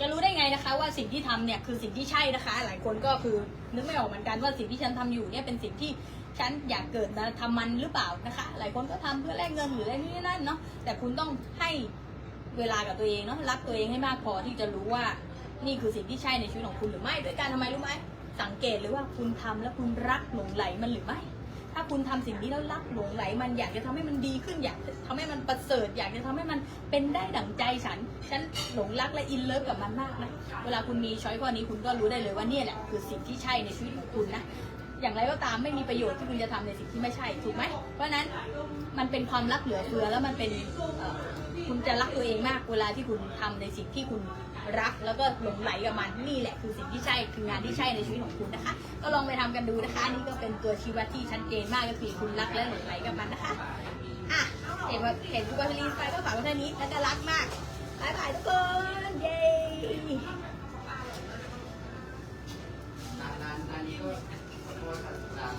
จะรู้ได้ไงนะคะว่าสิ่งที่ทำเนี่ยคือสิ่งที่ใช่นะคะ หลายคนก็คือนึกไม่ออกเหมือนกันว่าสิ่งที่ฉันทำอยู่เนี่ยเป็นสิ่งที่ฉันอยากเกิดนะทำมันหรือเปล่านะคะ หลายคนก็ทำเพื่อแลกเงินหรืออะไรนี่นั่นเนาะแต่คุณต้องให้เวลากับตัวเองเนาะรักตัวเองให้มากพอที่จะรู้ว่านี่คือสิ่งที่ใช่ในชีวิตของคุณหรือไม่ด้วยการทำไมรู้ไหมสังเกตเลยว่าคุณทำแล้วคุณรักหลงไหลมันหรือไม่าคุณทำสิ่งนี้แล้วรักหลงไหลมันอยากจะทำให้มันดีขึ้นอยากจะทำให้มันประเสริฐ อยากจะทำให้มันเป็นได้ดั่งใจฉัน ฉันหลงรักและอินเลิฟกับมันมากนะ เวลาคุณมีช้อยข้อนี้คุณก็รู้ได้เลยว่าเนี่ยแหละคือสิ่งที่ใช่ในชีวิตของคุณนะ อย่างไรก็ตามไม่มีประโยชน์ที่คุณจะทำในสิ่งที่ไม่ใช่ถูกไหมเพราะนั้นมันเป็นความรักเหลือเฟือแล้วมันเป็นคุณจะรักตัวเองมากเวลาที่คุณทำในสิ่งที่คุณรักแล้วก็หลงไหลกับมันนี่แหละคือสิ่งที่ใช่คืองานที่ใช่ในชีวิตของคุณนะคะ ก็ลองไปทำกันดูนะคะอันนี่ก็เป็นตัวชี้วัดที่ชัดเจนมากก็คือคุณรักและหลงไหลกับมันนะคะอะเห็นว่าเห็นคุณวัชรีไปก็ฝากไว้เท่านี้แล้วก็รักมากบายบายทุกคน